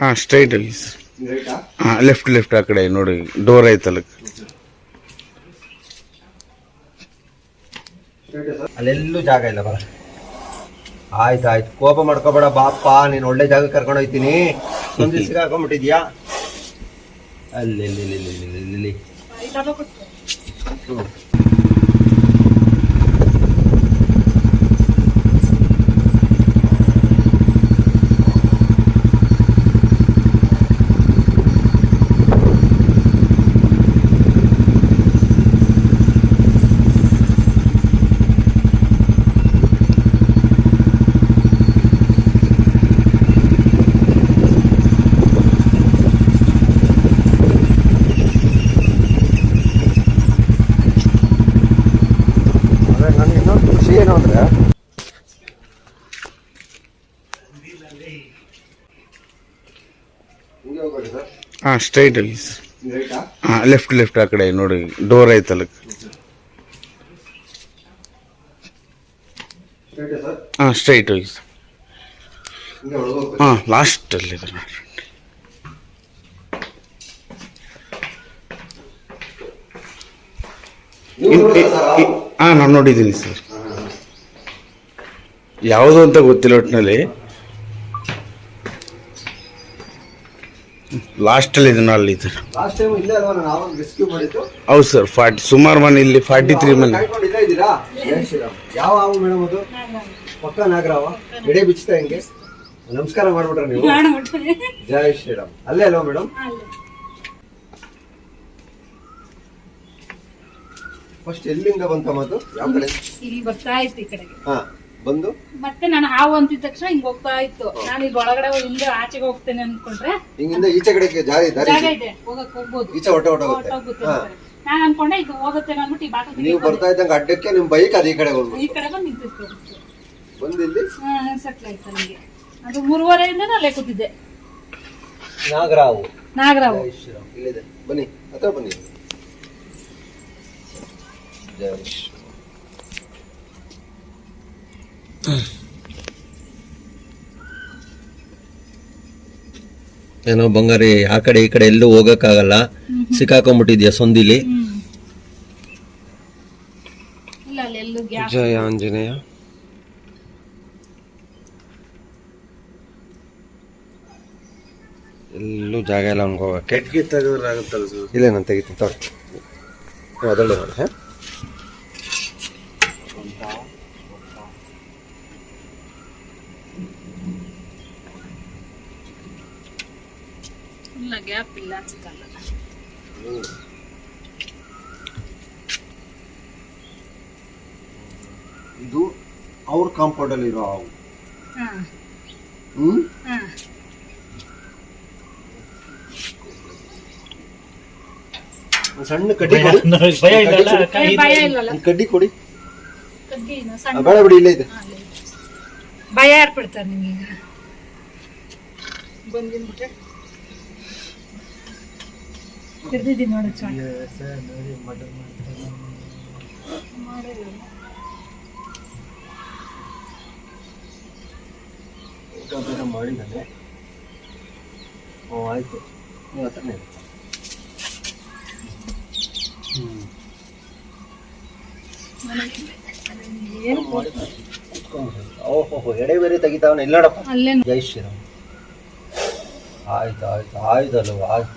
ಹಾಂ ಸ್ಟ್ರೈಟ್ ಅಲ್ಲಿ ಹಾಂ ಲೆಫ್ಟ್ ಲೆಫ್ಟ್ ಆ ಕಡೆ ನೋಡಿ ಡೋರ್ ಐತಲ್ಲ ಅಲ್ಲೆಲ್ಲೂ ಜಾಗ ಇಲ್ಲ ಬರ ಆಯ್ತು ಆಯ್ತು. ಕೋಪ ಮಾಡ್ಕೋಬೇಡ ಬಾಪ್ಪ ನೀನು ಒಳ್ಳೆ ಜಾಗ ಕರ್ಕೊಂಡು ಹೋಗ್ತೀನಿ ಒಂದು ದಿವಸ ಹಾಕೊಂಡ್ಬಿಟ್ಟಿದ್ಯಾ? ಅಲ್ಲಿ ಇಲ್ಲಿ ಇಲ್ಲಿ ಇಲ್ಲಿ ಇಲ್ಲಿ ಇಲ್ಲಿ ಇಲ್ಲಿ ಹ್ಞೂ ಅದೇ ನನಗೆ ಇನ್ನೊಂದು ಖುಷಿ ಏನು ಅಂದರೆ ಹಿಂಗೆ ಹೋಗ್ಬೇಡಿ ಸರ್. ಹಾಂ ಸ್ಟ್ರೈಟ್ ಅಲ್ಲಿ ಹಾಂ ಲೆಫ್ಟ್ ಲೆಫ್ಟ್ ಆ ಕಡೆ ನೋಡಿ ಡೋರ್ ಐತಲ್ಲ. Straight sir? ಹಾಂ ಸ್ಟ್ರೈಟ್ ಹೋಗಿ ಹಾಂ ಲಾಸ್ಟಲ್ಲಿ ಇದೆ ನೋಡಿ. ಸರ್? ಹಾಂ ನಾನು ನೋಡಿದ್ದೀನಿ ಸರ್. ಯಾವುದು ಅಂತ ಗೊತ್ತಿಲ್ಲ ಒಟ್ಟಿನಲ್ಲಿ ಲಾಸ್ಟಲ್ಲಿ ಇದನ್ನ ಅಲ್ಲಿ ಇದೆ ಲಾಸ್ಟ್ ಟೈಮ್ ಇಲ್ಲೇ ಅಲ್ವಾ ನಾವು ರೆಸ್ಕ್ಯೂ ಮಾಡಿದ್ದು. ಹೌದು ಸರ್ ಫಾರ್ಟಿ ಸುಮಾರು ಮನೆ ಇಲ್ಲಿ ಫಾರ್ಟಿ ತ್ರೀ ಮನೆ ಯಾವ ಹಾವು ಮೇಡಮ್ ಅದು ಪಕ್ಕ ನಾಗರಾವ? ಎಡೆ ಬಿಚ್ತಾ ಹೆಂಗೆ? ನಮಸ್ಕಾರ ಮಾಡ್ಬಿಟ್ರ ನೀವು. ಜಯ ಶ್ರೀರಾಮ್. ಅಲ್ಲೇ ಅಲ್ವಾ ಮೇಡಮ್? ಫಸ್ಟ್ ಎಲ್ಲಿಂದ ಬಂತ ಅದು ಯಾವ ಕಡೆ? ಇಲ್ಲಿ ಬರ್ತಾ ಇತ್ತು ಈ ಕಡೆಗೆ. ಹಾ. ಬಂದು? ಮತ್ತೆ ನಾನು ಹಾವು ಅಂತಿದ ತಕ್ಷಣ ಹಿಂಗ್ ಹೋಗ್ತಾ ಇತ್ತು. ನಾನು ಇಲ್ಲಿ ಒಳಗಡೆ ಹಿಂದೆ ಆಚೆಗೆ ಹೋಗ್ತೇನೆ ಅನ್ಕೊಂಡ್ರೆ ಹಿಂಗಿಂದ ಈಚೆ ಕಡೆಗೆ ಜಾರಿ ದಾರಿ ಜಾಗ ಇದೆ. ಹೋಗಕ್ ಹೋಗ್ಬೋದು. ಈಚೆ ಹೊಟ್ಟೆ ಹೊಟ್ಟೆ ಹೋಗುತ್ತೆ. ಹೋಗುತ್ತೆ ಅಂತಾರೆ. ಅನ್ಕೊಂಡೆ ಇದು ಹೋಗುತ್ತೆ ಅನ್ಬಿಟ್ಟು ಈ ಬಾಕಲ್ ನೀವು ಬರ್ತಾ ಇದ್ದಂಗೆ ಅಡ್ಡಕ್ಕೆ ನಿಮ್ ಬೈಕ್ ಅದ ಈ ಕಡೆ ಈ ಕಡೆ ಬಂದು ನಿಂತಿತ್ತು ಬಂದು ಇಲ್ಲಿ? ಸೆಟ್ಲ್ ಆಯ್ತು ನನಗೆ ಅದು ಮೂರುವರೆಯಿಂದ ಅಲ್ಲೇ ಕೂತಿದ್ದೆ. ನಾಗರಾವು. ನಾಗರಾವು. ಇಲ್ಲಿದೆ. ಬನ್ನಿ ಹತ್ರ ಬನ್ನಿ. ಜೈ ಶ್ರೀರಾಮ್ ಏನೋ ಬಂಗಾರಿ ಆ ಕಡೆ ಈ ಕಡೆ ಎಲ್ಲೂ ಹೋಗಕ್ಕಾಗಲ್ಲ. ಸಿಕ್ಕಾಕೊಂಡ್ಬಿಟ್ಟಿದ್ಯಾ ಸೊಂದಿಲಿ ಇಲ್ಲ ಅಲ್ಲಿ ಗ್ಯಾಪ್ ಜಯ ಆಂಜನೇಯ. ಎಲ್ಲೂ ಜಾಗ ಇಲ್ಲ ಅನ್ಕೋಬೇಕು ಹೋಗಕ್ಕೆ. ತೆಗೆದ್ರೆ ಆಗುತ್ತಲ್ಲ ಸರ್. ಇಲ್ಲೇ ನಾನು ತೆಗಿತೀನಿ ತಗೊಳ್ಳಿ ಅದರಲ್ಲಿ ಮಾಡಿ ಹಾಂ? ಗ್ಯಾಪ್ ಇಲ್ಲ ಅನ್ಸುತ್ತಲ್ಲ. ಇದು ಅವ್ರ ಕಾಂಪೌಂಡಲ್ಲಿ ಇರೋ ಹಾವು. ಹಾ. ಹ್ಮ್? ಹಾ. ಒಂದ್ ಸಣ್ಣ ಕಡ್ಡಿ ಕಡ್ಡಿ ಕೊಡಿ. ಬೇಡ ಬಿಡಿ ಇಲ್ಲೇ ಇದೆ. ಭಯ ಯಾರು ಇದೆ. ನಿಮಗೆ ಬಂದಿನ್ಬಿಟ್ರೆ ಹಿಡ್ದಿದ್ದೀನಿ ನೋಡಿ ಮಾಡಿದ್ದಾನೆ. ಹ್ಞೂ ಆಯ್ತು. ನೀವು ಹತ್ರನೇ ಇರಿ. ಏನು? ಓಹೋ ಎಡೆ ಬೇರೆ ತೆಗಿತಾವನ. ಇಲ್ಲ ನೋಡಪ್ಪ ಜೈ ಶ್ರೀರಾಮ್. ಆಯ್ತು ಆಯ್ತು ಆಯ್ತು ಅಲ್ವ ಆಯ್ತು.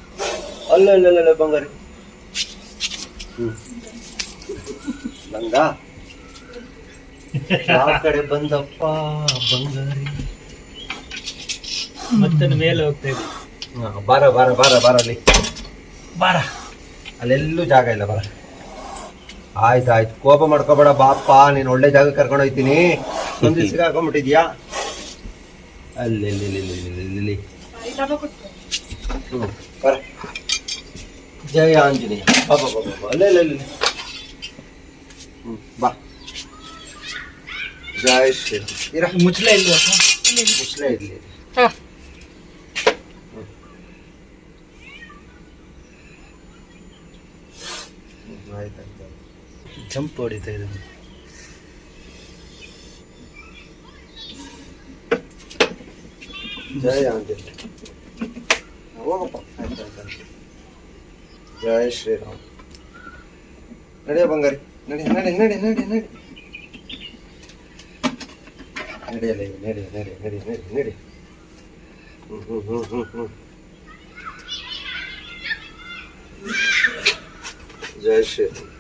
ಅಲ್ಲ ಅಲ್ಲ ಅಲ್ಲ, ಬಂಗಾರಿ. ಹ್ಮ್ ಬಂದ ಕಡೆ ಬಂದಪ್ಪ ಬಂಗಾರಿ? ಮತ್ತೆ ಮೇಲೆ ಹೋಗ್ತಾ ಇದೆ ಹಾಂ ಬಾರ ಬಾರ ಬಾರ ಬಾರ ಅಲ್ಲಿ. ಬಾರ. ಅಲ್ಲೆಲ್ಲೂ ಜಾಗ ಇಲ್ಲ ಬಾರ. ಆಯ್ತು ಆಯ್ತು. ಕೋಪ ಮಾಡ್ಕೋಬೇಡ ಬಾಪ್ಪ ನೀನು ಒಳ್ಳೆ ಜಾಗ ಕರ್ಕೊಂಡು ಹೋಗ್ತೀನಿ ಒಂದು ದಿವಸ ಹಾಕೊಂಡ್ಬಿಟ್ಟಿದ್ಯಾ ಅಲ್ಲಿ ಇಲ್ಲಿ ಇಲ್ಲಿ ಇಲ್ಲಿ ಇಲ್ಲಿ ಇಲ್ಲಿ ಇಲ್ಲಿ ಹ್ಞೂ ಬರ. ಜಯ ಆಂಜನೇಯ ಬಾ ಬಾ ಬಾ ಬಾ, ಬಾ ಅಲ್ಲೇ ಇಲ್ಲ ಇಲ್ಲಿ ಹ್ಞೂ ಬಾ ಜಯ ಶ್ರೀ ಇರ ಮುಚ್ಚಲ ಇಲ್ವಾ ಮುಸ್ಲೆ ಇರಲಿ ಹಾ ಆಯ್ತು ಜಂಪ್ ಹೊಡಿತಾ ಇದೆ ಜಯ ಆಂಜನೇಯ ಹೋಗಪ್ಪ ಆಯ್ತು ಆಯ್ತು ಆಯ್ತು ಜಯ ಶ್ರೀರಾಮ್. ನಡೆಯ ಬಂಗಾರಿ. ನಡಿ ನಡಿ ನಡಿ ನಡಿ ನಡಿ. ನಡೆಯಲ್ಲ ನಡಿ ನಡಿ ನಡಿ ನಡಿ ನಡಿ. ಹ್ಞೂ ಹ್ಞೂ ಹ್ಞೂ ಹ್ಞೂ ಹ್ಮ್. ಜಯ ಶ್ರೀರಾಮ್.